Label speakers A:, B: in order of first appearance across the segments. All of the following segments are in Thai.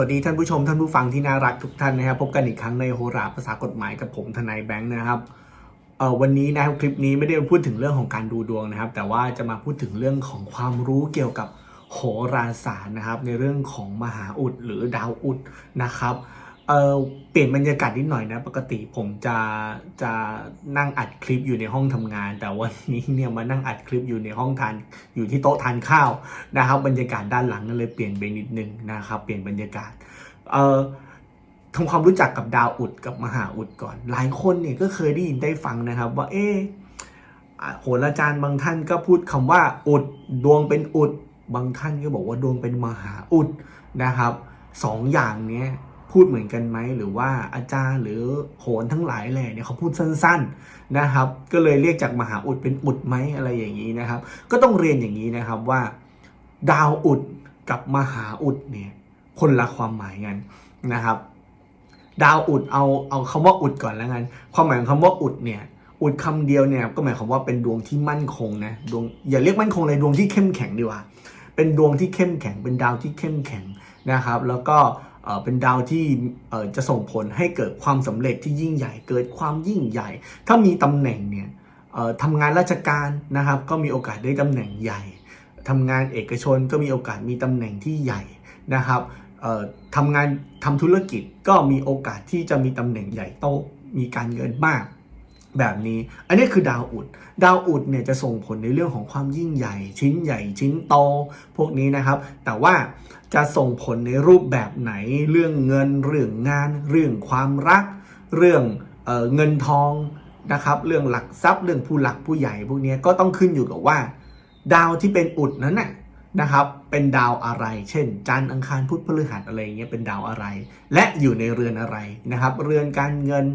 A: วัสดีท่านผู้ชมท่านผู้ฟังที่น่ารักทุกท่านนะครับพบกันอีกครั้งในโหราภาษากฎหมายกับผมทนายแบงค์นะครับเออวันนี้นะครับคลิปนี้ไม่ได้มาพูดถึงเรื่องของการดูดวงนะครับ แต่ว่าจะมาพูดถึงเรื่องของความรู้เกี่ยวกับโหราศาสตร์นะครับ ในเรื่องของมหาอุดหรือดาวอุดนะครับ เออเปลี่ยนบรรยากาศนิดหน่อยนะ ปกติผมจะจะนั่งอัดคลิปอยู่ในห้องทำงาน แต่วันนี้เนี่ยมานั่งอัดคลิปอยู่ในห้องทานอยู่ที่โต๊ะทานข้าวนะครับ บรรยากาศด้านหลังก็เลยเปลี่ยนไปนิดนึงนะครับ เปลี่ยนบรรยากาศเอ่อทำความรู้จักกับดาวอุดกับมหาอุดก่อน หลายคนเนี่ยก็เคยได้ยินได้ฟังนะครับ ว่าเออโหราจารย์บางท่านก็พูดคำว่าอุดดวงเป็นอุด บางท่านก็บอกว่าดวงเป็นมหาอุดนะครับสองอย่างเนี้ย พูดเหมือนกันไหมหรือว่าอาจารย์หรือโหนทั้งหลายแหล่เนี่ยเขาพูดสั้นๆนะครับ ก็เลยเรียกจากมหาอุดเป็นอุดไหมอะไรอย่างนี้นะครับ ก็ต้องเรียนอย่างนี้นะครับว่า ดาวอุดกับมหาอุดเนี่ยคนละความหมายกันนะครับ ดาวอุดเอาเอาคำว่าอุดก่อนแล้วกันความหมายของคำว่าอุดเนี่ยอุดคำเดียวเนี่ยก็หมายความว่าเป็นดวงที่มั่นคงนะดวงอย่าเรียกมั่นคงเลยดวงที่เข้มแข็งดีกว่า เป็นดวงที่เข้มแข็งเป็นดาวที่เข้มแข็งนะครับ แล้วก็ เป็นดาวที่จะส่งผลให้เกิดความสำเร็จที่ยิ่งใหญ่ เกิดความยิ่งใหญ่ ถ้ามีตำแหน่งเนี่ยทำงานราชการนะครับ ก็มีโอกาสได้ตำแหน่งใหญ่ทำงานเอกชนก็มีโอกาสมีตำแหน่งที่ใหญ่นะครับทำงานทำธุรกิจก็มีโอกาสที่จะมีตำแหน่งใหญ่โตมีการเงินมาก แบบนี้ อันนี้คือดาวอุด ดาวอุดเนี่ยจะส่งผลในเรื่องของความยิ่งใหญ่ ชิ้นใหญ่ชิ้นโตพวกนี้นะครับ แต่ว่าจะส่งผลในรูปแบบไหน เรื่องเงิน เรื่องงาน เรื่องความรัก เรื่องเออเงินทองนะครับ เรื่องหลักทรัพย์ เรื่องผู้หลักผู้ใหญ่ พวกนี้ก็ต้องขึ้นอยู่กับว่า ดาวที่เป็นอุดนั้นน่ะนะครับ เป็นดาวอะไร เช่น จันทร์อังคารพุธพฤหัสอะไรเงี้ย เป็นดาวอะไร และอยู่ในเรือนอะไรนะครับ เรือนการเงิน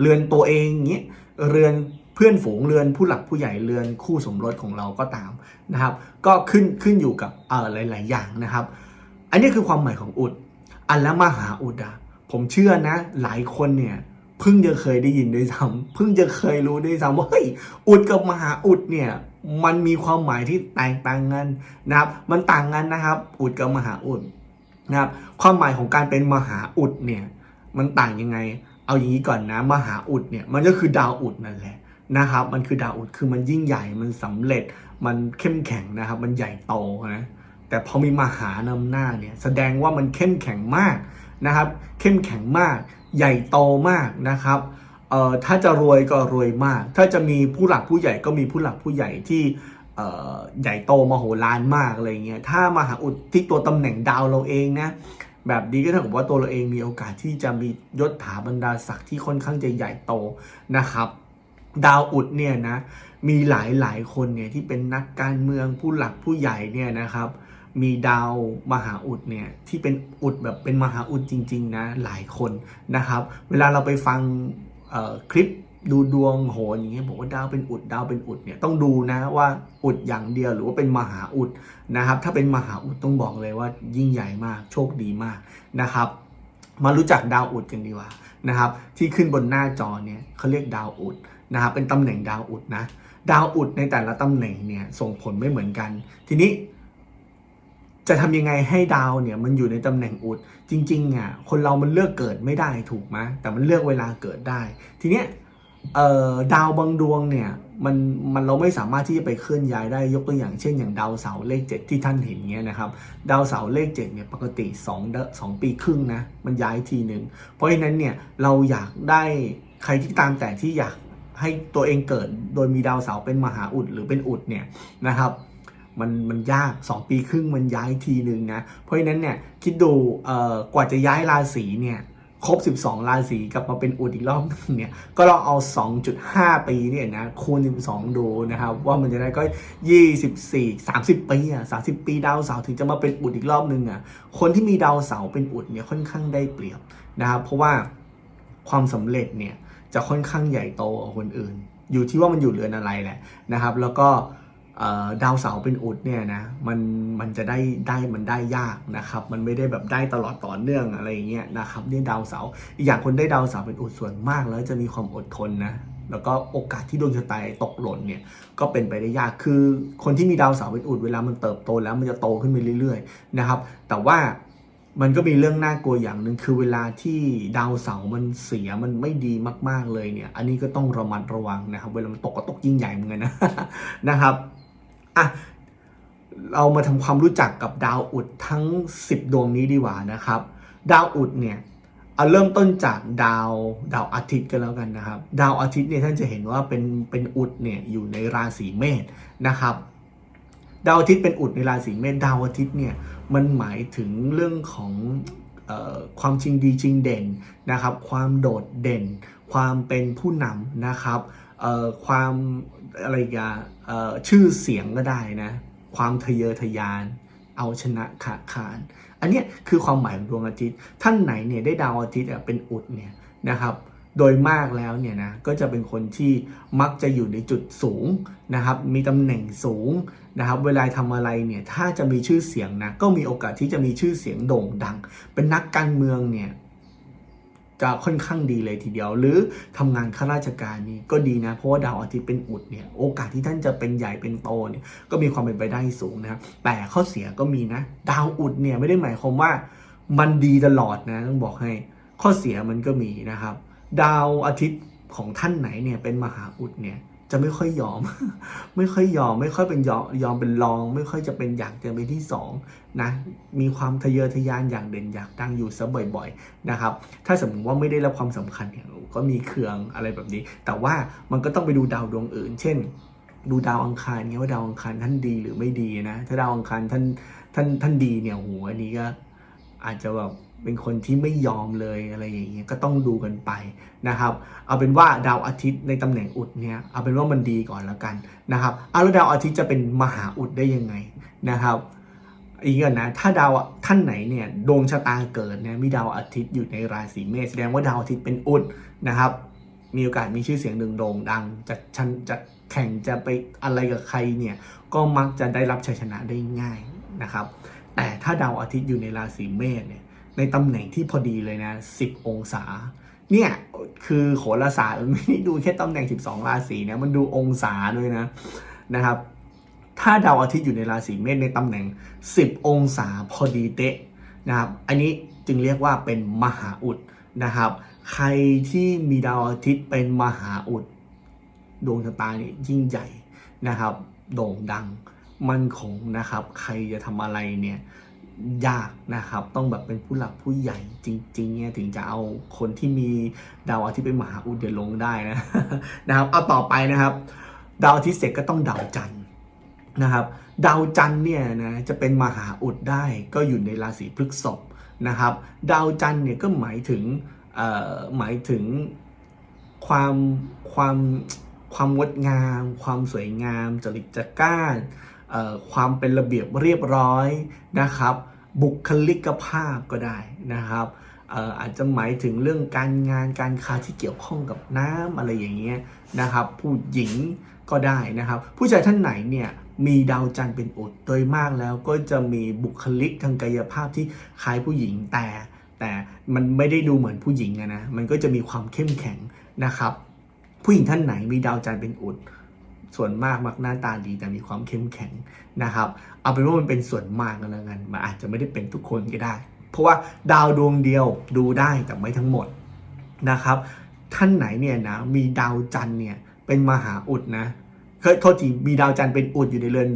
A: เรือนตัวเองอย่างเงี้ย เรือนเพื่อนฝูงเรือนผู้หลักผู้ใหญ่เรือนคู่สมรสของเราก็ตามนะครับ ก็ขึ้นขึ้นอยู่กับเอ่อหลาย ๆ อย่างนะครับ อันนี้คือความหมายของอุด อันแล้วมหาอุดอะผมเชื่อนะ หลายคนเนี่ยเพิ่งจะเคยได้ยินด้วยซ้ำเพิ่งจะเคยรู้ด้วยซ้ำว่าเฮ้ยอุดกับมหาอุดเนี่ยมันมีความหมายที่แตกต่างกันนะครับ มันต่างกันนะครับ อุดกับมหาอุดนะครับ ความหมายของการเป็นมหาอุดเนี่ยมันต่างยังไง เอาอย่างนี้ก่อนนะมหาอุดเนี่ยมันก็คือดาวอุดนั่นแหละนะครับ มันคือดาวอุดคือมันยิ่งใหญ่มันสำเร็จมันเข้มแข็งนะครับ มันใหญ่โตนะแต่พอมีมหานำหน้าเนี่ยแสดงว่ามันเข้มแข็งมากนะครับ เข้มแข็งมาก ใหญ่โตมากนะครับเอ่อถ้าจะรวยก็รวยมาก ถ้าจะมีผู้หลักผู้ใหญ่ก็มีผู้หลักผู้ใหญ่ที่เอ่อใหญ่โตมโหฬารมากอะไรเงี้ยถ้ามหาอุดที่ตัวตำแหน่งดาวเราเองนะ แบบนี้ก็เท่ากับว่าตัวเราเองมีโอกาสที่จะมียศถาบรรดาศักดิ์ที่ค่อนข้างจะใหญ่โตนะครับ ดาวอุดเนี่ยนะมีหลายหลายคนเนี่ยที่เป็นนักการเมืองผู้หลักผู้ใหญ่เนี่ยนะครับมีดาวมหาอุดเนี่ยที่เป็นอุดแบบเป็นมหาอุดจริง ๆ นะหลายคนนะครับ เวลาเราไปฟังคลิป ดูดวงโหนอย่างเงี้ยบอกว่าดาวเป็นอุดดาวเป็นอุดเนี่ยต้องดูนะว่าอุดอย่างเดียวหรือว่าเป็นมหาอุดนะครับ ถ้าเป็นมหาอุดต้องบอกเลยว่ายิ่งใหญ่มากโชคดีมากนะครับ มารู้จักดาวอุดกันดีกว่านะครับ ที่ขึ้นบนหน้าจอเนี่ยเขาเรียกดาวอุดนะครับ เป็นตำแหน่งดาวอุดนะ ดาวอุดในแต่ละตำแหน่งเนี่ยส่งผลไม่เหมือนกัน ทีนี้จะทำยังไงให้ดาวเนี่ยมันอยู่ในตำแหน่งอุด จริงๆอะคนเรามันเลือกเกิดไม่ได้ถูกไหมแต่มันเลือกเวลาเกิดได้ ทีเนี้ย เอ่อดาวบางดวงเนี่ยมันมันเราไม่สามารถที่จะไปเคลื่อนย้ายได้ยกตัวอย่างเช่นอย่างดาวเสาเลขเจ็ดที่ท่านเห็นเงี้ยนะครับดาวเสาเลขเจ็ดเนี่ยปกติ2เดอสองปีครึ่งนะมันย้ายทีหนึ่งเพราะฉะนั้นเนี่ยเราอยากได้ใครที่ตามแต่ที่อยากให้ตัวเองเกิดโดยมีดาวเสาเป็นมหาอุดหรือเป็นอุดเนี่ยนะครับมันมันยาก 2 ปีครึ่งมันย้ายทีหนึ่งนะเพราะฉะนั้นเนี่ยคิดดูเอ่อกว่าจะย้ายราศีเนี่ย ครบ 12 ราศีกลับมาเป็นอุดอีกรอบนึงเนี่ย ก็ลองเอา 2.5 ปีเนี่ยนะคูณ 12 ดูนะครับ ว่ามันจะได้ก็ 24 30 ปีอะ30 ปีดาวเสาร์ถึงจะมาเป็นอุดอีกรอบนึงอะคนที่มีดาวเสาร์เป็นอุดเนี่ยค่อนข้างได้เปรียบนะครับ เพราะว่าความสำเร็จเนี่ยจะค่อนข้างใหญ่โตกว่าคนอื่น อยู่ที่ว่ามันอยู่เรือนอะไรแหละนะครับ แล้วก็ ดาวเสาร์เป็นอุดเนี่ยนะมันมันจะได้ได้มันได้ยากนะครับ มันไม่ได้แบบได้ตลอดต่อเนื่องอะไรอย่างเงี้ยนะครับเนี่ยดาวเสาร์อีกอย่างคนได้ดาวเสาร์เป็นอุดส่วนมากแล้วจะมีความอดทนนะแล้วก็โอกาสที่ดวงชะตาตกหล่นเนี่ยก็เป็นไปได้ยากคือ คนที่มีดาวเสาร์เป็นอุดเวลามันเติบโตแล้วมันจะโตขึ้นไปเรื่อยๆนะครับ แต่ว่ามันก็มีเรื่องน่ากลัวอย่างหนึ่งคือเวลาที่ดาวเสาร์มันเสียมันไม่ดีมาก ๆเลยเนี่ย อันนี้ก็ต้องระมัดระวังนะครับ เวลามันตกก็ตกยิ่งใหญ่เหมือนกันนะนะครับ อะเรามาทำความรู้จักกับดาวอุดทั้ง 10 ดวงนี้ดีกว่านะครับ ดาวอุดเนี่ยเอาเริ่มต้นจากดาวดาวอาทิตย์กันแล้วกันนะครับ ดาวอาทิตย์เนี่ยท่านจะเห็นว่าเป็นเป็นอุดเนี่ยอยู่ในราศีเมษนะครับ ดาวอาทิตย์เป็นอุดในราศีเมษดาวอาทิตย์เนี่ยมันหมายถึงเรื่องของออความจริงดีจริงเด่นนะครับ ความโดดเด่น ความเป็นผู้นำนะครับความ อะไรกันชื่อเสียงก็ได้นะ ความทะเยอทะยาน เอาชนะขาดขาน อันนี้คือความหมายของดวงอาทิตย์ ท่านไหนเนี่ยได้ดาวอาทิตย์เป็นอุดเนี่ยนะครับโดยมากแล้วเนี่ยนะก็จะเป็นคนที่มักจะอยู่ในจุดสูงนะครับ มีตำแหน่งสูงนะครับ เวลาทำอะไรเนี่ยถ้าจะมีชื่อเสียงนะก็มีโอกาสที่จะมีชื่อเสียงโด่งดัง เป็นนักการเมืองเนี่ย จะค่อนข้างดีเลยทีเดียว หรือทำงานข้าราชการนี่ก็ดีนะ เพราะว่าดาวอาทิตย์เป็นอุดเนี่ยโอกาสที่ท่านจะเป็นใหญ่เป็นโตเนี่ยก็มีความเป็นไปได้สูงนะครับแต่ข้อเสียก็มีนะ ดาวอุดเนี่ยไม่ได้หมายความว่ามันดีตลอดนะต้องบอกให้ข้อเสียมันก็มีนะครับ ดาวอาทิตย์ของท่านไหนเนี่ยเป็นมหาอุดเนี่ย จะไม่ค่อยยอม ไม่ค่อยยอม ไม่ค่อยเป็นยอมยอมเป็นรอง ไม่ค่อยจะเป็นอยากจะเป็นที่สองนะมีความทะเยอทะยานอย่างเด่นอยากดังอยู่ซะบ่อยๆนะครับถ้าสมมติว่าไม่ได้รับความสำคัญเนี่ยก็มีเคืองอะไรแบบนี้ แต่ว่ามันก็ต้องไปดูดาวดวงอื่น เช่น ดูดาวอังคารเนี่ยว่าดาวอังคารท่านดีหรือไม่ดีนะถ้าดาวอังคารท่านท่านท่านดีเนี่ยโหอันนี้ก็อาจจะแบบ เป็นคนที่ไม่ยอมเลยอะไรอย่างเงี้ยก็ต้องดูกันไปนะครับ เอาเป็นว่าดาวอาทิตย์ในตำแหน่งอุดเนี่ยเอาเป็นว่ามันดีก่อนแล้วกันนะครับเอาแล้วดาวอาทิตย์จะเป็นมหาอุดได้ยังไงนะครับอีกอย่างนะถ้าดาวท่านไหนเนี่ยดวงชะตาเกิดเนี่ยมีดาวอาทิตย์อยู่ในราศีเมษแสดงว่าดาวอาทิตย์เป็นอุดนะครับ มีโอกาสมีชื่อเสียงดึงโด่งดังจะชันจะแข่งจะไปอะไรกับใครเนี่ยก็มักจะได้รับชัยชนะได้ง่ายนะครับ แต่ถ้าดาวอาทิตย์อยู่ในราศีเมษเนี่ย ในตำแหน่งที่พอดีเลยนะ10 องศา เนี่ยคือโหราศาสตร์มันไม่ได้ดูแค่ตำแหน่ง 12 ราศีนะมันดูองศาด้วยนะนะครับ ถ้าดาวอาทิตย์อยู่ในราศีเมษในตำแหน่ง 10 องศาพอดีเตะนะครับอันนี้จึงเรียกว่าเป็นมหาอุดนะครับ ใครที่มีดาวอาทิตย์เป็นมหาอุดดวงชะตาเนี่ยยิ่งใหญ่นะครับ โด่งดังมั่นคงนะครับ ใครจะทำอะไรเนี่ย ยากนะครับ ต้องแบบเป็นผู้หลักผู้ใหญ่จริงๆเนี่ยถึงจะเอาคนที่มีดาวอาทิตย์เป็นมหาอุดเดลงได้นะนะครับเอาต่อไปนะครับ ดาวอาทิตย์เสร็จก็ต้องดาวจันทร์นะครับ ดาวจันทร์เนี่ยนะจะเป็นมหาอุดได้ก็อยู่ในราศีพฤษภนะครับ ดาวจันทร์เนี่ยก็หมายถึงเอ่อหมายถึงความความความงดงาม ความสวยงาม จริตจักร้าน ความเป็นระเบียบเรียบร้อยนะครับ บุคลิกภาพก็ได้นะครับอาจจะหมายถึงเรื่องการงานการค้าที่เกี่ยวข้องกับน้ำอะไรอย่างเงี้ยนะครับ ผู้หญิงก็ได้นะครับ ผู้ชายท่านไหนเนี่ยมีดาวจันทร์เป็นอุดโดยมากแล้วก็จะมีบุคลิกทางกายภาพที่คล้ายผู้หญิงแต่ แต่มันไม่ได้ดูเหมือนผู้หญิงอะนะมันก็จะมีความเข้มแข็งนะครับ ผู้หญิงท่านไหนมีดาวจันทร์เป็นอุด ส่วนมากมักหน้าตาดีแต่มีความเข้มแข็งนะครับ เอาเป็นว่ามันเป็นส่วนมากกันแล้วกันมันอาจจะไม่ได้เป็นทุกคนก็ได้ เพราะว่าดาวดวงเดียวดูได้แต่ไม่ทั้งหมดนะครับ ท่านไหนเนี่ยนะมีดาวจันเนี่ยเป็นมหาอุดนะเคยโทษทีมีดาวจันทร์เป็นอุดอยู่ในเรือน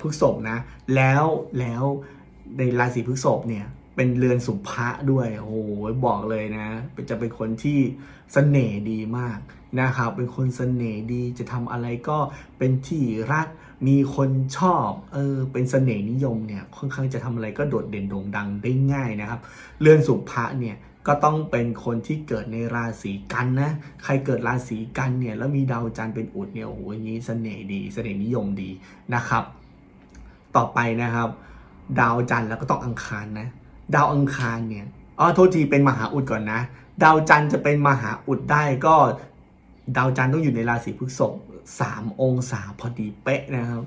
A: พฤษภนะ แล้วแล้วในราศีพฤษภเนี่ย เป็นเรือนสุภะด้วย โอ้โหบอกเลยนะ จะเป็นคนที่เสน่ห์ดีมากนะครับ เป็นคนเสน่ห์ดีจะทำอะไรก็เป็นที่รักมีคนชอบเออเป็นเสน่ห์นิยมเนี่ยค่อนข้างจะทำอะไรก็โดดเด่นโด่งดังได้ง่ายนะครับ เรือนสุภะเนี่ยก็ต้องเป็นคนที่เกิดในราศีกันนะ ใครเกิดราศีกันเนี่ยแล้วมีดาวจันทร์เป็นอุดเนี่ยโอ้โหอย่างนี้เสน่ห์ดีเสน่ห์นิยมดีนะครับ ต่อไปนะครับ ดาวจันทร์แล้วก็ต้องอังคารนะ ดาวอังคารเนี่ยอ๋อโทษทีเป็นมหาอุดก่อนนะ ดาวจันทร์จะเป็นมหาอุดได้ก็ดาวจันทร์ต้องอยู่ในราศีพฤษภสามองศาพอดีเป๊ะนะครับ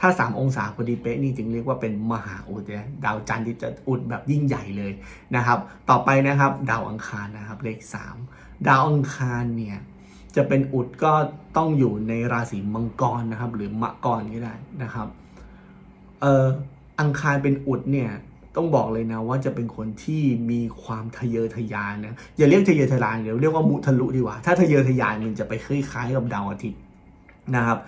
A: ถ้า 3 องศาพอดีเป๊ะนี่จึงเรียกว่าเป็นมหาอุดนะดาวจันทร์ที่จะอุดแบบยิ่งใหญ่เลยนะครับ ต่อไปนะครับ ดาวอังคารนะครับเลข 3 ดาวอังคารเนี่ยจะเป็นอุดก็ต้องอยู่ในราศีมังกรนะครับ หรือมะกรก็ได้นะครับเอ่ออังคารเป็นอุดเนี่ย ต้องบอกเลยนะว่าจะเป็นคนที่มีความทะเยอทะยานนะอย่าเรียกทะเยอทะยานเดี๋ยวเรียกว่ามุทะลุดีกว่า ถ้าทะเยอทะยานมันจะไปคล้ายๆกับดาวอาทิตย์นะครับ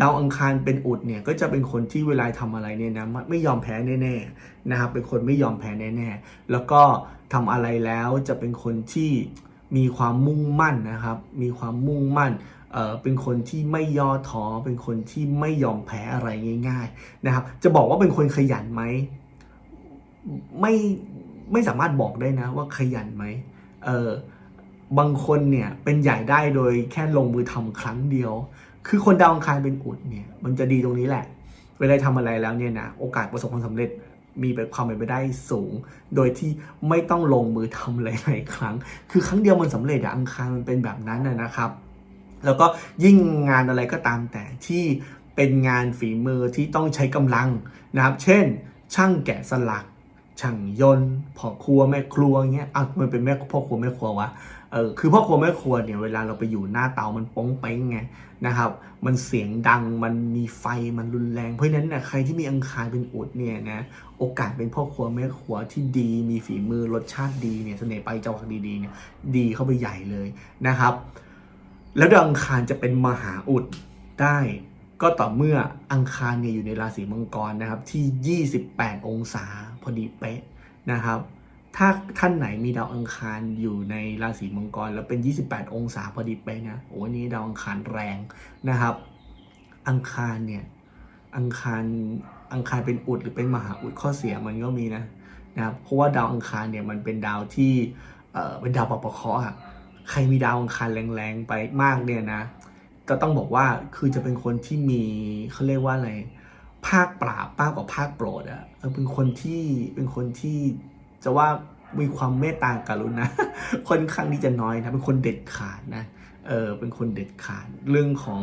A: ดาวอังคารเป็นอุดเนี่ยก็จะเป็นคนที่เวลาทำอะไรเนี่ยนะไม่ยอมแพ้แน่ๆนะครับเป็นคนไม่ยอมแพ้แน่ๆแล้วก็ทำอะไรแล้วจะเป็นคนที่มีความมุ่งมั่นนะครับ มีความมุ่งมั่นเเป็นคนที่ไม่ย่อท้อเป็นคนที่ไม่ยอมแพ้อะไรง่าย ๆนะครับ จะบอกว่าเป็นคนขยันไหม ไม่ไม่สามารถบอกได้นะว่าขยันไหมเออบางคนเนี่ยเป็นใหญ่ได้โดยแค่ลงมือทำครั้งเดียว คือคนดาวอังคารเป็นอุดเนี่ยมันจะดีตรงนี้แหละ เวลาทำอะไรแล้วเนี่ยนะโอกาสประสบความสำเร็จมีเป็นความเป็นไปได้สูง โดยที่ไม่ต้องลงมือทำหลายๆครั้ง คือครั้งเดียวมันสำเร็จอะอังคารมันเป็นแบบนั้นนะนะครับ แล้วก็ยิ่งงานอะไรก็ตามแต่ที่เป็นงานฝีมือที่ต้องใช้กำลังนะครับ เช่น ช่างแกะสลัก ช่างยนต์พ่อครัวแม่ครัวเงี้ยอะมันเป็นแม่พ่อครัวแม่ครัววะเออคือพ่อครัวแม่ครัวเนี่ยเวลาเราไปอยู่หน้าเตามันป้องเป้งไงนะครับ มันเสียงดังมันมีไฟมันรุนแรงเพราะฉะนั้นนะใครที่มีอังคารเป็นอุดเนี่ยนะโอกาสเป็นพ่อครัวแม่ครัวที่ดีมีฝีมือรสชาติดีเนี่ยเสน่ห์ไปจังหวะดีๆเนี่ยดีเข้าไปใหญ่เลยนะครับ แล้วดาวอังคารจะเป็นมหาอุดได้ก็ต่อเมื่ออังคารเนี่ยอยู่ในราศีมังกรนะครับที่ 28 องศา พอดีเป๊ะนะครับ ถ้าท่านไหนมีดาวอังคารอยู่ในราศีมังกร แล้วเป็น 28 องศาพอดีเป๊ะนะโอ้นี่ดาวอังคารแรงนะครับ อังคารเนี่ยอังคารอังคารเป็นอุดหรือเป็นมหาอุดข้อเสียมันก็มีนะนะครับเพราะว่าดาวอังคารเนี่ยมันเป็นดาวที่เอ่อเป็นดาวปปะเคราะห์อะใครมีดาวอังคารแรงๆไปมากเนี่ยนะก็ต้องบอกว่าคือจะเป็นคนที่มีเขาเรียกว่าอะไร ภาคปราบมากกว่าภาคโปรดอะเออเป็นคนที่เป็นคนที่จะว่ามีความเมตตากรุณาค่อนข้างที่จะน้อยนะเป็นคนเด็ดขาดนะเออเป็นคนเด็ดขาดเรื่องของ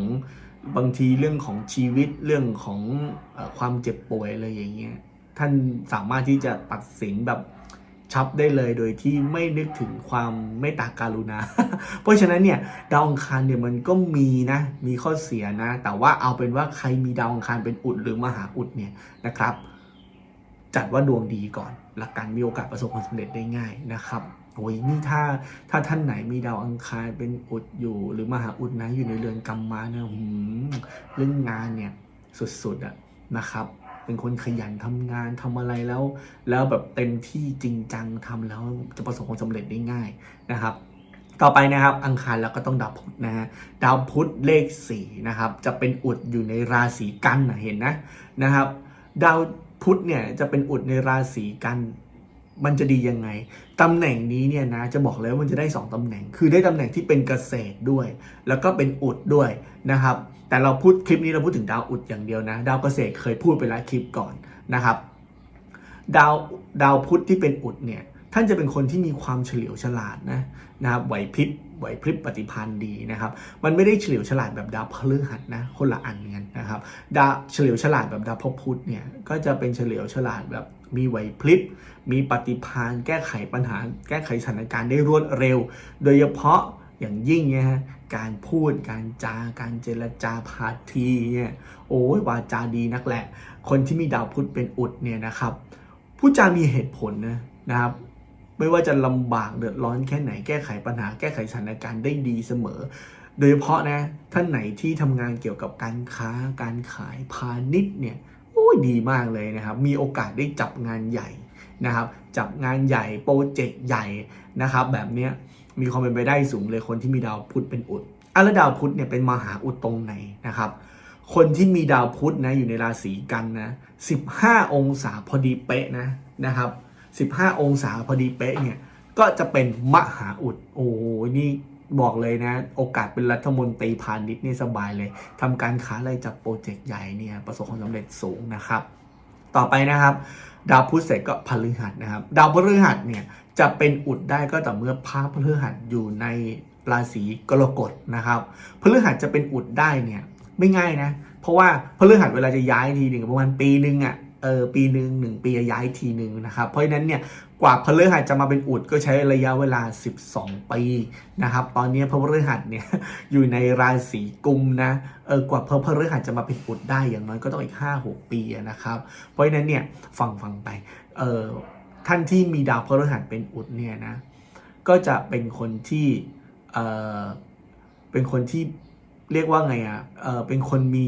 A: บางทีเรื่องของชีวิตเรื่องของออความเจ็บป่วยอะไรอย่างเงี้ยท่านสามารถที่จะตัดสินแบบ ชับได้เลยโดยที่ไม่นึกถึงความเมตตาการุณา เพราะฉะนั้นเนี่ยดาวอังคารเนี่ยมันก็มีนะมีข้อเสียนะ แต่ว่าเอาเป็นว่าใครมีดาวอังคารเป็นอุดหรือมหาอุดเนี่ยนะครับ จัดว่าดวงดีก่อนหลักการมีโอกาสประสบความสำเร็จได้ง่ายนะครับโอ้ยนี่ถ้าถ้าท่านไหนมีดาวอังคารเป็นอุดอยู่หรือมหาอุดนะอยู่ในเรือนกรรมมาเนี่ยหืมเรื่องงานเนี่ยสุดๆอะนะครับ เป็นคนขยันทำงานทำอะไรแล้ว แล้วแบบเต็มที่จริงจังทำแล้วจะประสบความสำเร็จได้ง่ายนะครับ ต่อไปนะครับ อังคารแล้วก็ต้องดาวพุธนะฮะดาวพุธเลขสี่นะครับ จะเป็นอุดอยู่ในราศีกันนะเห็นนะนะครับ ดาวพุธเนี่ยจะเป็นอุดในราศีกันมันจะดียังไง ตำแหน่งนี้เนี่ยนะจะบอกเลยว่ามันจะได้ 2 ตำแหน่ง คือได้ตำแหน่งที่เป็นเกษตรด้วย แล้วก็เป็นอุดด้วยนะครับ แต่เราพูดคลิปนี้เราพูดถึงดาวอุดอย่างเดียวนะ ดาวเกษตรเคยพูดไปแล้วคลิปก่อนนะครับ ดาวดาวพุธที่เป็นอุดเนี่ยท่านจะเป็นคนที่มีความเฉลียวฉลาดนะนะครับไหวพริบไหวพริบปฏิพันธ์ดีนะครับ มันไม่ได้เฉลียวฉลาดแบบดาวพฤหัสนะ คนละอันกันนะครับ ดาวเฉลียวฉลาดแบบดาวพพุธเนี่ย ก็จะเป็นเฉลียวฉลาดแบบมีไหวพริบ มีปฏิภาณแก้ไขปัญหา แก้ไขสถานการณ์ได้รวดเร็ว โดยเฉพาะอย่างยิ่งเนี่ยฮะ การพูดการจาการเจรจาพาทีเนี่ยโอ้ยวาจาดีนักแหละ คนที่มีดาวพุธเป็นอุดเนี่ยนะครับผู้จามีเหตุผลนะนะครับ ไม่ว่าจะลำบากเดือดร้อนแค่ไหนแก้ไขปัญหาแก้ไขสถานการณ์ได้ดีเสมอ โดยเฉพาะนะท่านไหนที่ทำงานเกี่ยวกับการค้าการขายพาณิชย์เนี่ยโอ้ยดีมากเลยนะครับ มีโอกาสได้จับงานใหญ่นะครับ จับงานใหญ่โปรเจกต์ใหญ่นะครับ แบบเนี้ย มีความเป็นไปได้สูงเลยคนที่มีดาวพุธเป็นอุดอะแล้วดาวพุธเนี่ยเป็นมหาอุดตรงไหนนะครับ คนที่มีดาวพุธนะอยู่ในราศีกันนะ15 องศาพอดีเป๊ะนะนะครับ15 องศาพอดีเป๊ะเนี่ยก็จะเป็นมหาอุดโอ้โหนี่บอกเลยนะ โอกาสเป็นรัฐมนตรีพาณิชย์นี่สบายเลยทำการค้าอะไรจับโปรเจกต์ใหญ่เนี่ยประสบความสำเร็จสูงนะครับ ต่อไปนะครับ ดาวพุธเสร็จก็พฤหัสนะครับ ดาวพฤหัสเนี่ย จะเป็นอุดได้ก็ต่อเมื่อพระพฤหัสอยู่ในราศีกรกฎนะครับพฤหัสจะเป็นอุดได้เนี่ยไม่ง่ายนะ เพราะว่าพฤหัสเวลาจะย้ายทีหนึ่งประมาณปีหนึ่งอะเออปีหนึ่งหนึ่งปีจะย้ายทีหนึ่งนะครับเพราะฉะนั้นเนี่ยกว่าพฤหัสจะมาเป็นอุดก็ใช้ระยะเวลา 12 ปีนะครับตอนนี้พระพฤหัสเนี่ยอยู่ในราศีกุมนะเออกว่าพพฤหัสจะมาเป็นอุดได้อย่างน้อยก็ต้องอีก 5-6 ปีนะครับเพราะฉะนั้นเนี่ยฟังฟังไปเออ ท่านที่มีดาวพฤหัสเป็นอุดเนี่ยนะก็จะเป็นคนที่เออเป็นคนที่เรียกว่าไงอะ่ะเออเป็นคนมี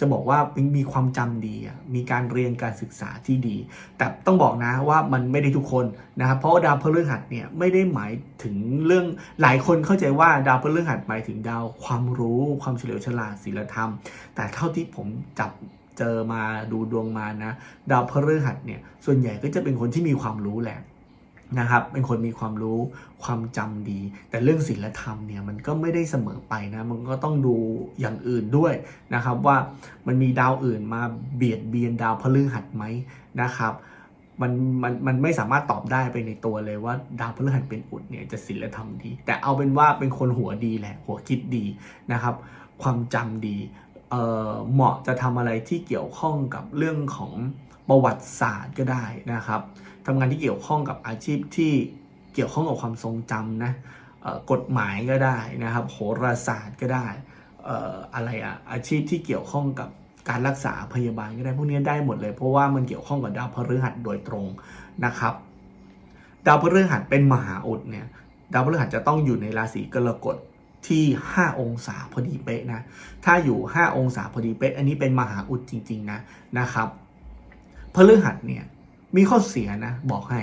A: จะบอกว่ามีความจำดีอะมีการเรียนการศึกษาที่ดี แต่ต้องบอกนะว่ามันไม่ได้ทุกคนนะครับเพราะาดาวพฤหัสเนี่ยไม่ได้หมายถึงเรื่องหลายคนเข้าใจว่าดาวพฤหัสหมายถึงดาวความรู้ความเฉลียวฉลาดศีลธรรม แต่เท่าที่ผมจับ เจอมาดูดวงมานะ ดาวพฤหัสเนี่ยส่วนใหญ่ก็จะเป็นคนที่มีความรู้แหละนะครับเป็นคนมีความรู้ความจำดี แต่เรื่องศีลธรรมเนี่ยมันก็ไม่ได้เสมอไปนะมันก็ต้องดูอย่างอื่นด้วยนะครับว่ามันมีดาวอื่นมาเบียดเบียนดาวพฤหัสไหมนะครับมันมันมันไม่สามารถตอบได้ไปในตัวเลยว่าดาวพฤหัสเป็นอุดเนี่ยจะศีลธรรมดี แต่เอาเป็นว่าเป็นคนหัวดีแหละหัวคิดดีนะครับ ความจำดี เเหมาะจะทำอะไรที่เกี่ยวข้องกับเรื่องของประวัติศาสตร์ก็ได้นะครับทำงานที่เกี่ยวข้องกับอาชีพที่เกี่ยวข้องกับความทรงจำนะกฎหมายก็ได้นะครับ โหราศาสตร์ก็ได้อออะไรอะอาชีพที่เกี่ยวข้องกับการรักษาพยาบาลก็ได้พวกนี้ได้หมดเลย เพราะว่ามันเกี่ยวข้องกับดาวพฤหัสโดยตรงนะครับ ดาวพฤหัสเป็นมหาอุดเนี่ยดาวพฤหัสจะต้องอยู่ในราศีกรกฎ ที่ 5 องศาพอดีเป๊ะนะ ถ้าอยู่ 5 องศาพอดีเป๊ะ อันนี้เป็นมหาอุดจริง ๆ นะนะครับพฤหัสเนี่ยมีข้อเสียนะบอกให้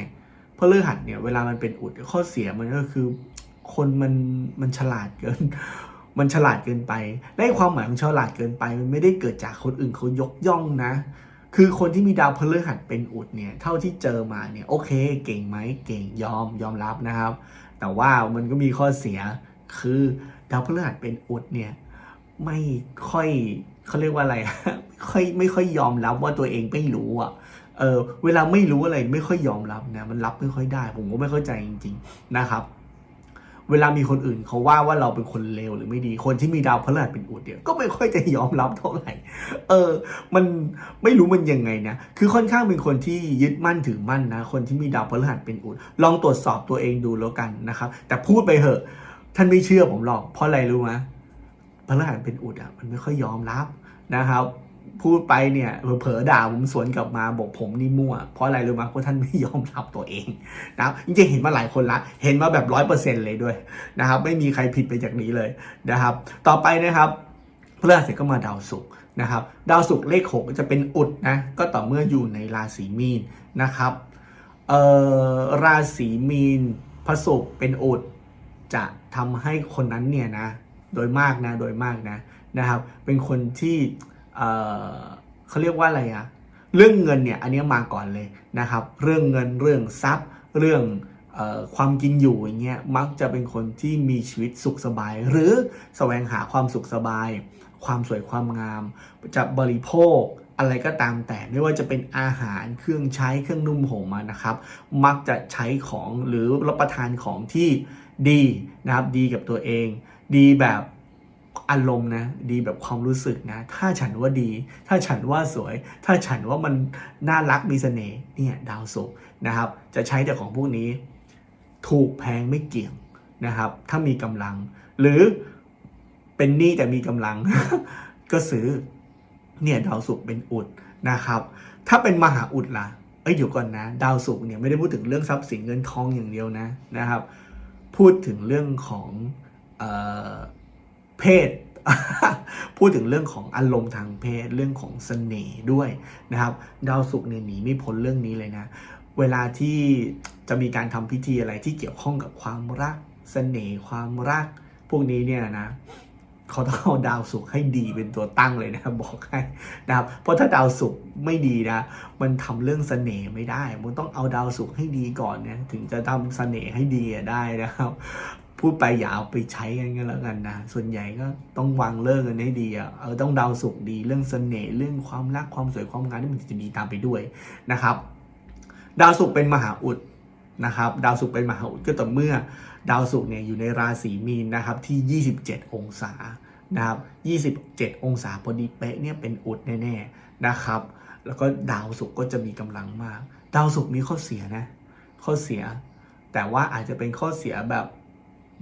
A: พฤหัสเนี่ยเวลามันเป็นอุดข้อเสียมันก็คือ คนมันมันฉลาดเกิน มันฉลาดเกินไปได้ความหมายของฉลาดเกินไป มันไม่ได้เกิดจากคนอื่นเขายกย่องนะ คือคนที่มีดาวพฤหัสเป็นอุดเนี่ยเท่าที่เจอมาเนี่ยโอเค เก่งไหมเก่งยอมยอมรับนะครับ แต่ว่ามันก็มีข้อเสีย คือดาวพฤหัสเป็นอุดเนี่ยไม่ค่อยเขาเรียกว่าอะไรไม่ค่อยไม่ค่อยยอมรับว่าตัวเองไม่รู้อะเออเวลาไม่รู้อะไรไม่ค่อยยอมรับนะมันรับไม่ค่อยได้ ผมก็ไม่เข้าใจจริง ๆนะครับ เวลามีคนอื่นเขาว่าว่าเราเป็นคนเลวหรือไม่ดีคนที่มีดาวพฤหัสเป็นอุดเนี่ยก็ไม่ค่อยจะยอมรับเท่าไหร่เออ มันไม่รู้มันยังไงนะคือค่อนข้างเป็นคนที่ยึดมั่นถือมั่นนะคนที่มีดาวพฤหัสเป็นอุด ลองตรวจสอบตัวเองดูแล้วกันนะครับ แต่พูดไปเหอะ ท่านไม่เชื่อผมหรอก เพราะอะไรรู้ไหมพฤหัสเป็นอุดอะมันไม่ค่อยยอมรับนะครับ พูดไปเนี่ยเผลอด่าผมสวนกลับมาบอกผมนี่มั่ว เพราะอะไรรู้ไหมเพราะท่านไม่ยอมรับตัวเองนะครับจริงๆเห็นมาหลายคนละ เห็นมาแบบร้อยเปอร์เซ็นต์เลยด้วยนะครับ ไม่มีใครผิดไปจากนี้เลยนะครับ ต่อไปนะครับพฤหัสเสร็จก็มาดาวศุกร์นะครับ ดาวศุกร์เลขหกจะเป็นอุดนะก็ต่อเมื่ออยู่ในราศีมีนนะครับเอ่อราศีมีนพระศุกร์เป็นอุด จะทำให้คนนั้นเนี่ยนะโดยมากนะโดยมากนะนะครับ เป็นคนที่เเขาเรียกว่าอะไรอะเรื่องเงินเนี่ยอันนี้มาก่อนเลยนะครับ เรื่องเงินเรื่องทรัพย์ เรื่องออความกินอยู่อย่างเงี้ยมักจะเป็นคนที่มีชีวิตสุขสบาย หรือแสวงหาความสุขสบาย ความสวยความงาม จะบริโภคอะไรก็ตามแต่ไม่ว่าจะเป็นอาหารเครื่องใช้เครื่องนุ่มห่มมานะครับ มักจะใช้ของหรือรับประทานของที่ ดีนะครับดีกับตัวเอง ดีแบบอารมณ์นะดีแบบความรู้สึกนะ ถ้าฉันว่าดี ถ้าฉันว่าสวย ถ้าฉันว่ามันน่ารักมีเสน่ห์เนี่ยดาวศุกร์นะครับ จะใช้แต่ของพวกนี้ ถูกแพงไม่เกี่ยงนะครับ ถ้ามีกำลัง หรือเป็นหนี้แต่มีกำลัง ก็ซื้อเนี่ยดาวศุกร์เป็นอุดนะครับ ถ้าเป็นมหาอุดล่ะเอ้ยเดี๋ยวก่อนนะ ดาวศุกร์เนี่ยไม่ได้พูดถึงเรื่องทรัพย์สินเงินทองอย่างเดียวนะนะครับ พูดถึงเรื่องของเออเพศ พูดถึงเรื่องของอารมณ์ทางเพศเรื่องของเสน่ห์ด้วยนะครับ ดาวศุกร์เนี่ยหนีไม่พ้นเรื่องนี้เลยนะ เวลาที่จะมีการทำพิธีอะไรที่เกี่ยวข้องกับความรักเสน่ห์ความรัก พวกนี้เนี่ยนะ เขาต้องเอาดาวศุกร์ให้ดีเป็นตัวตั้งเลยนะครับบอกให้นะครับเพราะถ้าดาวศุกร์ไม่ดีนะ มันทำเรื่องเสน่ห์ไม่ได้ มันต้องเอาดาวศุกร์ให้ดีก่อนเนี่ยถึงจะทำเสน่ห์ให้ดีได้นะครับพูดไปอย่าเอาไปใช้กันก็แล้วกันนะ ส่วนใหญ่ก็ต้องวางเลิกกันให้ดีอะเออต้องดาวศุกร์ดีเรื่องเสน่ห์เรื่องความรักความสวยความงามที่มันจะดีตามไปด้วยนะครับ ดาวศุกร์เป็นมหาอุด นะครับดาวศุกร์เป็นมหาอุดก็ต่อเมื่อดาวศุกร์เนี่ยอยู่ในราศีมีนนะครับที่ 27 องศานะครับ 27 องศาพอดีเป๊ะเนี่ยเป็นอุดแน่ๆนะครับ แล้วก็ดาวศุกร์ก็จะมีกำลังมาก ดาวศุกร์มีข้อเสียนะข้อเสีย แต่ว่าอาจจะเป็นข้อเสียแบบ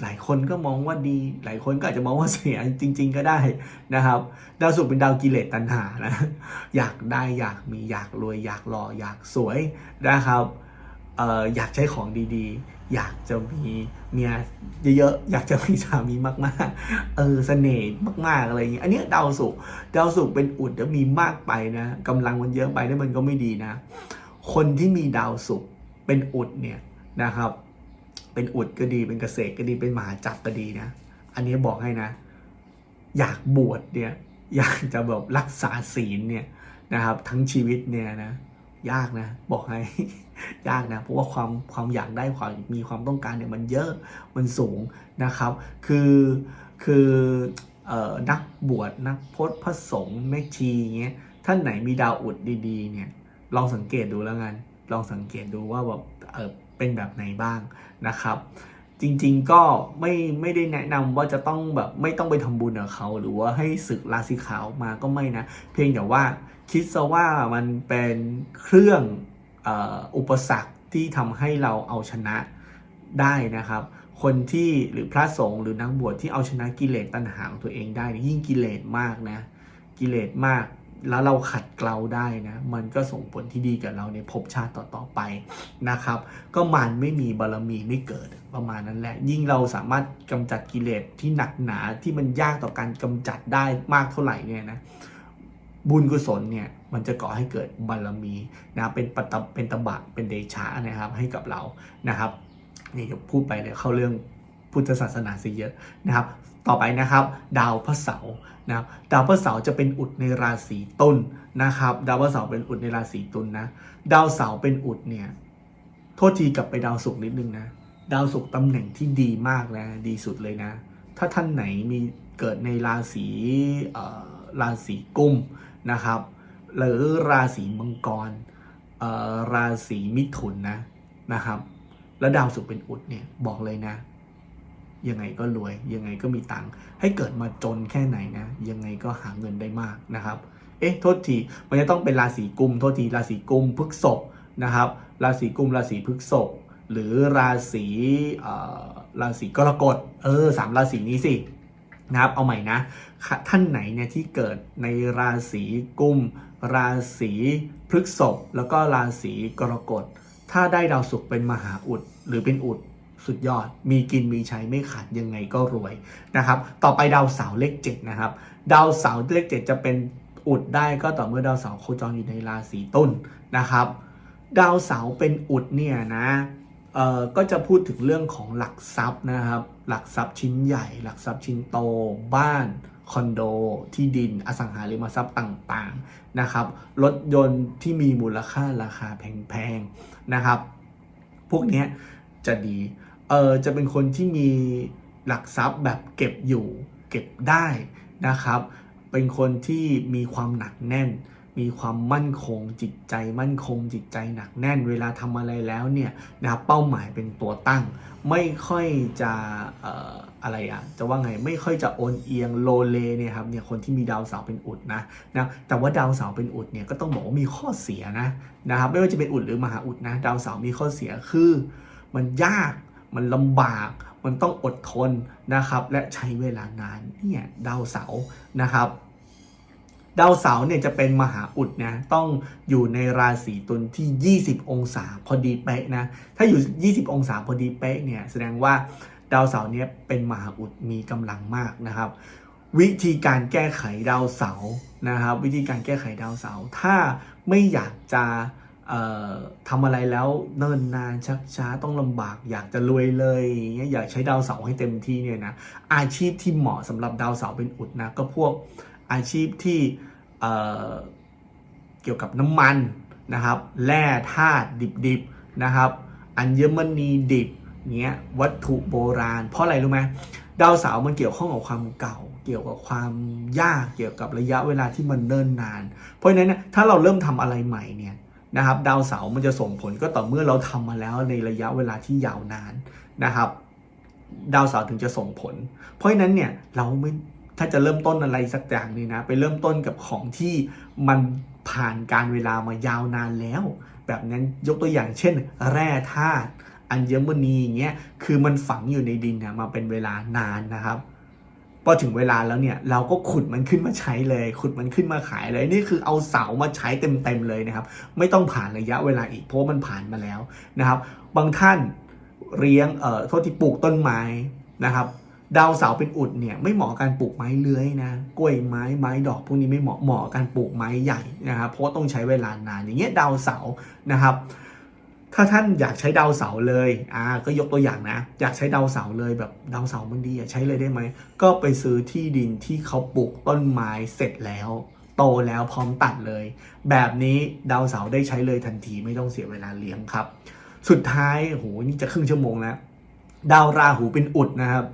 A: หลายคนก็มองว่าดี หลายคนก็อาจจะมองว่าเสียจริง ๆ ก็ได้นะครับ ดาวศุกร์เป็นดาวกิเลสตัณหานะ อยากได้อยากมีอยากรวยอยากหล่ออยากสวยนะครับ เอออยากใช้ของดีๆ อยากจะมีเมียเยอะๆ อยากจะมีสามีมากๆ เออเสน่ห์มากๆอะไรอย่างเงี้ยอันเนี้ยดาวศุกดาวศุกเป็นอุดแล้วมีมากไปนะกำลังมันเยอะไปนี่มันก็ไม่ดีนะ คนที่มีดาวศุกเป็นอุดเนี่ยนะครับ เป็นอุดก็ดีเป็นเกษตรก็ดีเป็นมหาจักรก็ดีนะ อันนี้บอกให้นะ อยากบวชเนี่ยอยากจะแบบรักษาศีลเนี่ยนะครับ ทั้งชีวิตเนี่ยนะ ยากนะ บอกให้ ยากนะเพราะว่าความความอยากได้ความมีความต้องการเนี่ยมันเยอะมันสูงนะครับ คือคือนักบวชนักพจน์พระสงฆ์แม่ชีเงี้ยท่านไหนมีดาวอุดดีๆเนี่ยลองสังเกตดูแล้วกันลองสังเกตดูว่าแบบเออเป็นแบบไหนบ้างนะครับ จริงๆก็ไม่ไม่ได้แนะนำว่าจะต้องแบบไม่ต้องไปทำบุญกับเขา หรือว่าให้ศึกราศีขาวมาก็ไม่นะ เพียงแต่ว่า คิดซะว่ามันเป็นเครื่องออุปสรรคที่ทำให้เราเอาชนะได้นะครับ คนที่หรือพระสงฆ์หรือนักบวชที่เอาชนะกิเลสตัณหาของตัวเองได้ ยิ่งกิเลสมากนะ กิเลสมากแล้วเราขัดเกลาได้นะ มันก็ส่งผลที่ดีกับเราในภพชาติต่อๆไปนะครับ ก็มันไม่มีบารมีไม่เกิดประมาณนั้นแหละ ยิ่งเราสามารถกำจัดกิเลสที่หนักหนาที่มันยากต่อการกำจัดได้มากเท่าไหร่เนี่ยนะ บุญกุศลเนี่ยมันจะก่อให้เกิดบารมีนะเป็นปตะเป็นตบะเป็นเดชะนะครับให้กับเรานะครับนี่จะพูดไปเลยเข้าเรื่องพุทธศาสนาซะเยอะนะครับ ต่อไปนะครับ ดาวพระเสาร์นะครับดาวพระเสาร์จะเป็นอุดในราศีตุลนะครับ ดาวพระเสาร์เป็นอุดในราศีตุลนะดาวเสาร์เป็นอุดเนี่ยโทษทีกลับไปดาวศุกร์นิดนึงนะดาวศุกร์ตำแหน่งที่ดีมากนะดีสุดเลยนะ ถ้าท่านไหนมีเกิดในราศีราศีกุม นะครับหรือราศีมังกรราศีมิถุนนะนะครับแล้วดาวศุกร์เป็นอุดเนี่ยบอกเลยนะ ยังไงก็รวย ยังไงก็มีตังค์ให้เกิดมาจนแค่ไหนนะ ยังไงก็หาเงินได้มากนะครับ เอ๊ะโทษทีมันจะต้องเป็นราศีกุมโทษทีราศีกุมพฤกษภนะครับ ราศีกุมราศีพฤกษภหรือราศีราศีกรกฎเออสามราศีนี้สิ นะครับเอาใหม่นะท่านไหนเนี่ยที่เกิดในราศีกุม ราศีพฤษภแล้วก็ราศีกรกฎ ถ้าได้ดาวศุกร์เป็นมหาอุดหรือเป็นอุดสุดยอด มีกินมีใช้ไม่ขาดยังไงก็รวยนะครับ ต่อไปดาวเสาร์เลขเจ็ดนะครับ ดาวเสาร์เลขเจ็ดจะเป็นอุดได้ก็ต่อเมื่อดาวเสาร์โคจรอยู่ในราศีตุลนะครับ ดาวเสาร์เป็นอุดเนี่ยนะ ก็จะพูดถึงเรื่องของหลักทรัพย์นะครับ หลักทรัพย์ชิ้นใหญ่ หลักทรัพย์ชิ้นโต บ้านคอนโด ที่ดิน อสังหาริมทรัพย์ต่างๆนะครับ รถยนต์ที่มีมูลค่าราคาแพงๆนะครับ พวกนี้จะดี เออจะเป็นคนที่มีหลักทรัพย์แบบเก็บอยู่ เก็บได้นะครับ เป็นคนที่มีความหนักแน่น มีความมั่นคงจิตใจมั่นคงจิตใจหนักแน่นเวลาทำอะไรแล้วเนี่ยนะครับเป้าหมายเป็นตัวตั้ง ไม่ค่อยจะออะไรอะจะว่าไงไม่ค่อยจะโอนเอียงโลเลเนี่ยครับเนี่ยคนที่มีดาวเสาเป็นอุดนะนะแต่ว่าดาวเสาเป็นอุดเนี่ยก็ต้องบอกว่ามีข้อเสียนะนะครับไม่ว่าจะเป็นอุดหรือมหาอุดนะดาวเสามีข้อเสียคือ มันยากมันลำบากมันต้องอดทนนะครับและใช้เวลานานเนี่ยดาวเสานะครับ ดาวเสาร์เนี่ยจะเป็นมหาอุดนะต้องอยู่ในราศีตุลที่ 20 องศาพอดีเป๊ะนะถ้าอยู่ 20 องศาพอดีเป๊ะเนี่ยแสดงว่าดาวเสาร์เนี่ยเป็นมหาอุดมีกำลังมากนะครับ วิธีการแก้ไขดาวเสาร์นะครับ วิธีการแก้ไขดาวเสาร์ถ้าไม่อยากจะทำอะไรแล้วเนิ่นนานชักช้าต้องลำบาก อยากจะรวยเลยอย่างเงี้ยอยากใช้ดาวเสาร์ให้เต็มที่เนี่ยนะอาชีพที่เหมาะสำหรับดาวเสาร์เป็นอุดนะก็พวก อาชีพที่เเกี่ยวกับน้ำมันนะครับแร่ธาตุดิบๆนะครับอัญมณีดิบเงี้ยวัตถุโบราณ เพราะอะไรรู้ไหมดาวเสาร์มันเกี่ยวข้องกับความเก่า เกี่ยวกับความยากเกี่ยวกับระยะเวลาที่มันเนิ่นนาน เพราะฉะนั้นถ้าเราเริ่มทำอะไรใหม่เนี่ยนะครับดาวเสาร์มันจะส่งผลก็ต่อเมื่อเราทำมาแล้วในระยะเวลาที่ยาวนานนะครับ ดาวเสาร์ถึงจะส่งผล เพราะฉะนั้นเนี่ยเราไม่ ถ้าจะเริ่มต้นอะไรสักอย่างนึงนะ ไปเริ่มต้นกับของที่มันผ่านการเวลามายาวนานแล้ว แบบนั้นยกตัวอย่างเช่น แร่ธาตุอัญมณีอย่างเงี้ยคือมันฝังอยู่ในดินเนี่ยมาเป็นเวลานานนะครับพอถึงเวลาแล้วเนี่ยเราก็ขุดมันขึ้นมาใช้เลย ขุดมันขึ้นมาขายเลยนี่คือเอาเสามาใช้เต็มๆเลยนะครับ ไม่ต้องผ่านระยะเวลาอีกเพราะมันผ่านมาแล้วนะครับ บางท่านเลี้ยงเอ่อโทษที่ปลูกต้นไม้นะครับ ดาวเสาเป็นอุดเนี่ยไม่เหมาะการปลูกไม้เลื้อยนะกล้วยไม้ไม้ดอกพวกนี้ไม่เหมาะเหมาะการปลูกไม้ใหญ่นะครับเพราะต้องใช้เวลานานอย่างเงี้ยดาวเสานะครับ ถ้าท่านอยากใช้ดาวเสาเลยอ่าก็ยกตัวอย่างนะ อยากใช้ดาวเสาเลยแบบดาวเสามันดีอะใช้เลยได้ไหมก็ไปซื้อที่ดินที่เขาปลูกต้นไม้เสร็จแล้วโตแล้วพร้อมตัดเลย แบบนี้ดาวเสาได้ใช้เลยทันทีไม่ต้องเสียเวลาเลี้ยงครับ สุดท้ายโหนี่จะครึ่งชั่วโมงแล้ว ดาวราหูเป็นอุดนะครับ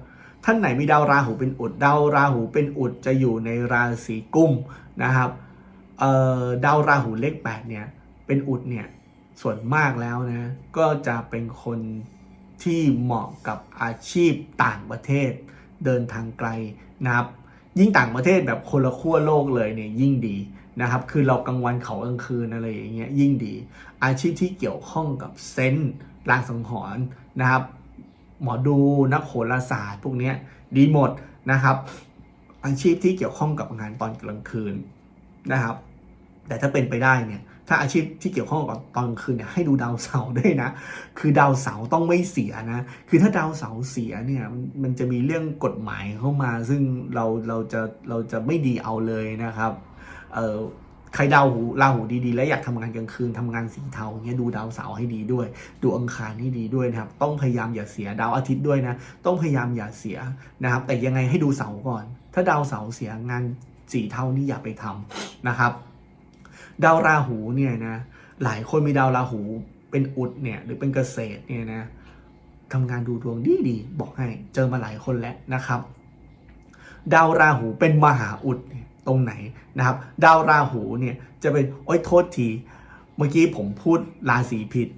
A: ท่านไหนมีดาวราหูเป็นอุดดาวราหูเป็นอุดจะอยู่ในราศีกุมนะครับดาวราหูเลขแปดเนี่ยเป็นอุดเนี่ยส่วนมากแล้วนะก็จะเป็นคนที่เหมาะกับอาชีพต่างประเทศ เดินทางไกลนะครับ ยิ่งต่างประเทศแบบคนละขั้วโลกเลยเนี่ยยิ่งดีนะครับ คือเรากลางวันเขากลางคืนอะไรอย่างเงี้ยยิ่งดี อาชีพที่เกี่ยวข้องกับเซนส์ลางสังหรณ์นะครับ หมอดูนักโหราศาสตร์ พวกนี้ดีหมดนะครับ อาชีพที่เกี่ยวข้องกับงานตอนกลางคืนนะครับ แต่ถ้าเป็นไปได้เนี่ยถ้าอาชีพที่เกี่ยวข้องกับตอนกลางคืนเนี่ยให้ดูดาวเสาร์ด้วยนะ คือดาวเสาร์ต้องไม่เสียนะ คือถ้าดาวเสาร์เสียเนี่ยมันมันจะมีเรื่องกฎหมายเข้ามา ซึ่งเราเราจะเราจะไม่ดีเอาเลยนะครับ เออ ใครดาวหูราหูดีๆ และอยากทำงานกลางคืนทำงานสีเทาเงี้ยดูดาวเสาร์ให้ดีด้วย ดูอังคารให้ดีด้วยนะครับ ต้องพยายามอย่าเสียดาวอาทิตย์ด้วยนะ ต้องพยายามอย่าเสียนะครับ แต่ยังไงให้ดูเสาร์ก่อน ถ้าดาวเสาร์เสียงานสีเทานี่อย่าไปทำนะครับ ดาวราหูเนี่ยนะ หลายคนมีดาวราหูเป็นอุดเนี่ยหรือเป็นเกษตรเนี่ยนะทำงานดูดวงดีดีๆบอกให้เจอมาหลายคนแล้วนะครับ ดาวราหูเป็นมหาอุดเนี่ย ตรงไหนนะครับ ดาวราหูเนี่ยจะเป็นโอ้ยโทษที เมื่อกี้ผมพูดราศีผิด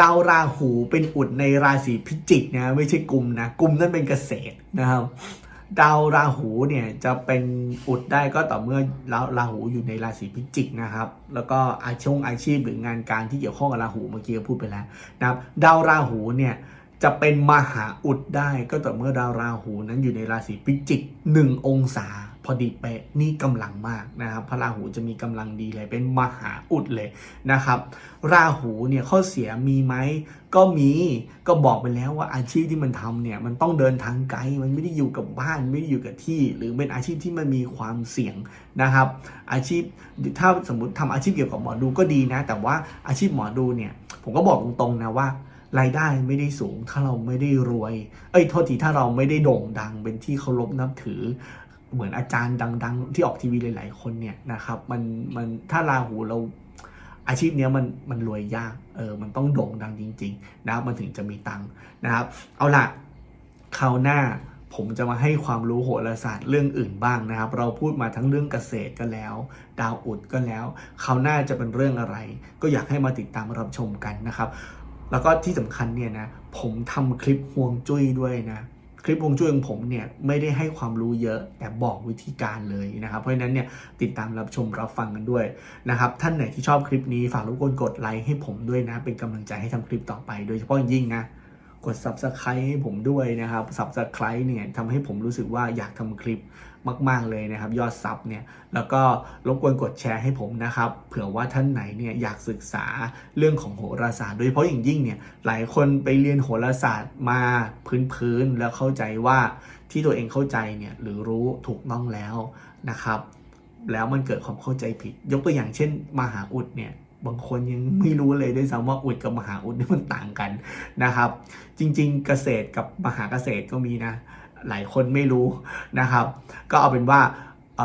A: ดาวราหูเป็นอุดในราศีพิจิกนะไม่ใช่กลุ่มนะกลุ่มนั่นเป็นเกษตรนะครับ ดาวราหูเนี่ยจะเป็นอุดได้ก็ต่อเมื่อราราหูอยู่ในราศีพิจิกนะครับ แล้วก็อาชงอาชีพหรืองานการที่เกี่ยวข้องกับราหูเมื่อกี้พูดไปแล้วนะครับ ดาวราหูเนี่ยจะเป็นมหาอุดได้ก็ต่อเมื่อดาวราหูนั้นอยู่ในราศีพิจิก1องศา พอดีเป๊ะนี่กำลังมากนะครับพระราหูจะมีกำลังดีเลยเป็นมหาอุดเลยนะครับ ราหูเนี่ยข้อเสียมีไหมก็มีก็บอกไปแล้วว่าอาชีพที่มันทำเนี่ยมันต้องเดินทางไกลมันไม่ได้อยู่กับบ้านไม่ได้อยู่กับที่ หรือเป็นอาชีพที่มันมีความเสี่ยงนะครับ อาชีพถ้าสมมติทำอาชีพเกี่ยวกับหมอดูก็ดีนะ แต่ว่าอาชีพหมอดูเนี่ยผมก็บอกตรงๆนะว่ารายได้ไม่ได้สูงถ้าเราไม่ได้รวย เอ้ยโทษทีถ้าเราไม่ได้โด่งดังเป็นที่เคารพนับถือ เหมือนอาจารย์ดัง ๆ ที่ออกทีวีหลาย ๆ คนเนี่ยนะครับมันมันถ้าราหูเราอาชีพเนี้ยมันมันรวยยากเออมันต้องโด่งดังจริง ๆ นะครับมันถึงจะมีตังค์นะครับ เอาล่ะคราวหน้าผมจะมาให้ความรู้โหราศาสตร์เรื่องอื่นบ้างนะครับ เราพูดมาทั้งเรื่องเกษตรก็แล้ว ดาวอุดก็แล้วคราวหน้าจะเป็นเรื่องอะไร ก็อยากให้มาติดตามรับชมกันนะครับ แล้วก็ที่สำคัญเนี่ยนะผมทำคลิปฮวงจุ้ยด้วยนะ คลิปวงจุ้ยของผมเนี่ยไม่ได้ให้ความรู้เยอะแต่บอกวิธีการเลยนะครับ เพราะฉะนั้นเนี่ยติดตามรับชมรับฟังกันด้วยนะครับท่านไหนที่ชอบคลิปนี้ฝากรบกวนกดไลค์ให้ผมด้วยนะ เป็นกำลังใจให้ทำคลิปต่อไป โดยเฉพาะยิ่งนะ กด subscribe ให้ผมด้วยนะครับ subscribe เนี่ยทำให้ผมรู้สึกว่าอยากทำคลิปมาก ๆ เลยนะครับ ยอดซับเนี่ย แล้วก็รบกวนกดแชร์ให้ผมนะครับ เผื่อว่าท่านไหนเนี่ยอยากศึกษาเรื่องของโหราศาสตร์โดยเฉพาะอย่างยิ่งเนี่ยหลายคนไปเรียนโหราศาสตร์มาพื้น ๆ แล้วเข้าใจว่าที่ตัวเองเข้าใจเนี่ยหรือรู้ถูกต้องแล้วนะครับ แล้วมันเกิดความเข้าใจผิด ยกตัวอย่างเช่น มหาอุดเนี่ย บางคนยังไม่รู้เลยด้วยซ้ำว่าอุดกับมหาอุดนี่มันต่างกันนะครับ จริง ๆ เกษตรกับมหาเกษตรก็มีนะ หลายคนไม่รู้นะครับ ก็เอาเป็นว่าเ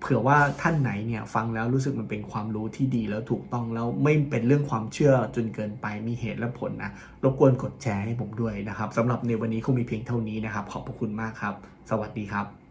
A: เผื่อว่าท่านไหนเนี่ยฟังแล้วรู้สึกมันเป็นความรู้ที่ดีแล้วถูกต้องแล้วไม่เป็นเรื่องความเชื่อจนเกินไปมีเหตุและผลนะรบกวนกดแชร์ให้ผมด้วยนะครับสำหรับในวันนี้คงมีเพียงเท่านี้นะครับ ขอบพระคุณมากครับ สวัสดีครับ